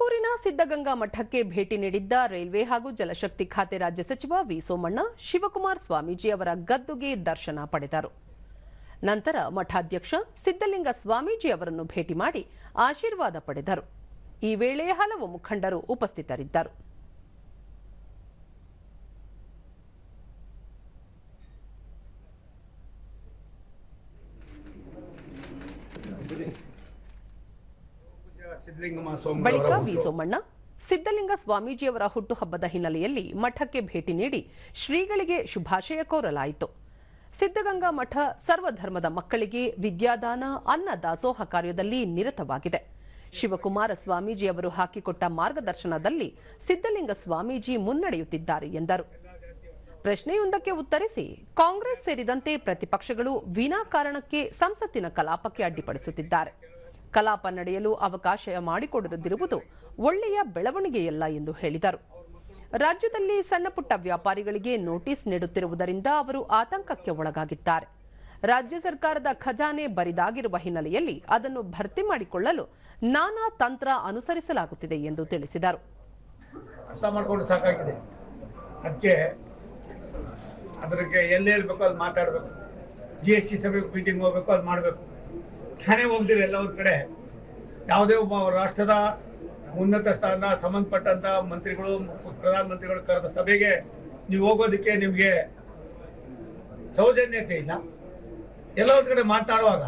ತುಮಕೂರಿನ ಸಿದ್ದಗಂಗಾ ಮಠಕ್ಕೆ ಭೇಟಿ ನೀಡಿದ್ದ ರೈಲ್ವೆ ಹಾಗೂ ಜಲಶಕ್ತಿ ಖಾತೆ ರಾಜ್ಯ ಸಚಿವ ವಿ ಸೋಮಣ್ಣ, ಶಿವಕುಮಾರ್ ಸ್ವಾಮೀಜಿ ಅವರ ಗದ್ದುಗೆ ದರ್ಶನ ಪಡೆದರು. ನಂತರ ಮಠಾಧ್ಯಕ್ಷ ಸಿದ್ದಲಿಂಗ ಸ್ವಾಮೀಜಿ ಅವರನ್ನು ಭೇಟಿ ಮಾಡಿ ಆಶೀರ್ವಾದ ಪಡೆದರು. ಈ ವೇಳೆ ಹಲವು ಮುಖಂಡರು ಉಪಸ್ಥಿತರಿದ್ದರು. ಬಳಿಕ ವಿ ಸೋಮಣ್ಣ ಸಿದ್ದಲಿಂಗ ಸ್ವಾಮೀಜಿಯವರ ಹುಟ್ಟುಹಬ್ಬದ ಹಿನ್ನೆಲೆಯಲ್ಲಿ ಮಠಕ್ಕೆ ಭೇಟಿ ನೀಡಿ ಶ್ರೀಗಳಿಗೆ ಶುಭಾಶಯ ಕೋರಲಾಯಿತು. ಸಿದ್ದಗಂಗಾ ಮಠ ಸರ್ವಧರ್ಮದ ಮಕ್ಕಳಿಗೆ ವಿದ್ಯಾದಾನ ಅನ್ನ ದಾಸೋಹ ಕಾರ್ಯದಲ್ಲಿ ನಿರತವಾಗಿದೆ. ಶಿವಕುಮಾರ ಸ್ವಾಮೀಜಿಯವರು ಹಾಕಿಕೊಟ್ಟ ಮಾರ್ಗದರ್ಶನದಲ್ಲಿ ಸಿದ್ದಲಿಂಗ ಸ್ವಾಮೀಜಿ ಮುನ್ನಡೆಯುತ್ತಿದ್ದಾರೆ ಎಂದರು. ಪ್ರಶ್ನೆಯೊಂದಕ್ಕೆ ಉತ್ತರಿಸಿ ಕಾಂಗ್ರೆಸ್ ಸೇರಿದಂತೆ ಪ್ರತಿಪಕ್ಷಗಳು ವಿನಾಕಾರಣಕ್ಕೆ ಸಂಸತ್ತಿನ ಕಲಾಪಕ್ಕೆ ಅಡ್ಡಿಪಡಿಸುತ್ತಿದ್ದಾರೆ. ಕಲಾಪ ನಡೆಯಲು ಅವಕಾಶ ಮಾಡಿಕೊಡದಿರುವುದು ಒಳ್ಳೆಯ ಬೆಳವಣಿಗೆಯಲ್ಲ ಎಂದು ಹೇಳಿದರು. ರಾಜ್ಯದಲ್ಲಿ ಸಣ್ಣಪುಟ್ಟ ವ್ಯಾಪಾರಿಗಳಿಗೆ ನೋಟಿಸ್ ನೀಡುತ್ತಿರುವುದರಿಂದ ಅವರು ಆತಂಕಕ್ಕೆ ಒಳಗಾಗಿದ್ದಾರೆ. ರಾಜ್ಯ ಸರ್ಕಾರದ ಖಜಾನೆ ಬರಿದಾಗಿರುವ ಹಿನ್ನೆಲೆಯಲ್ಲಿ ಅದನ್ನು ಭರ್ತಿ ಮಾಡಿಕೊಳ್ಳಲು ನಾನಾ ತಂತ್ರ ಅನುಸರಿಸಲಾಗುತ್ತಿದೆ ಎಂದು ತಿಳಿಸಿದರು. ಅರ್ಥ ಸಾಕಾಗಿದೆ. ಅದಕ್ಕೆ ಅದಕ್ಕೆ ಎಲ್ಲಿ ಹೇಳ್ಬೇಕು, ಅಲ್ಲಿ ಮಾತಾಡಬೇಕು. ಜಿ ಎಸ್ ಮೀಟಿಂಗ್ ಹೋಗ್ಬೇಕು, ಅಲ್ಲಿ ಮಾಡಬೇಕು. ನಾನೇ ಹೋಗ್ದಿರಿ ಎಲ್ಲ ಒಂದ್ ಕಡೆ. ಯಾವುದೇ ಒಬ್ಬ ರಾಷ್ಟ್ರದ ಉನ್ನತ ಸ್ಥಾನದ ಸಂಬಂಧಪಟ್ಟಂತ ಮಂತ್ರಿಗಳು ಪ್ರಧಾನಮಂತ್ರಿಗಳು ಕರೆದ ಸಭೆಗೆ ನೀವು ಹೋಗೋದಕ್ಕೆ ನಿಮಗೆ ಸೌಜನ್ಯತೆ ಇಲ್ಲ. ಎಲ್ಲ ಒಂದ್ ಕಡೆ ಮಾತಾಡುವಾಗ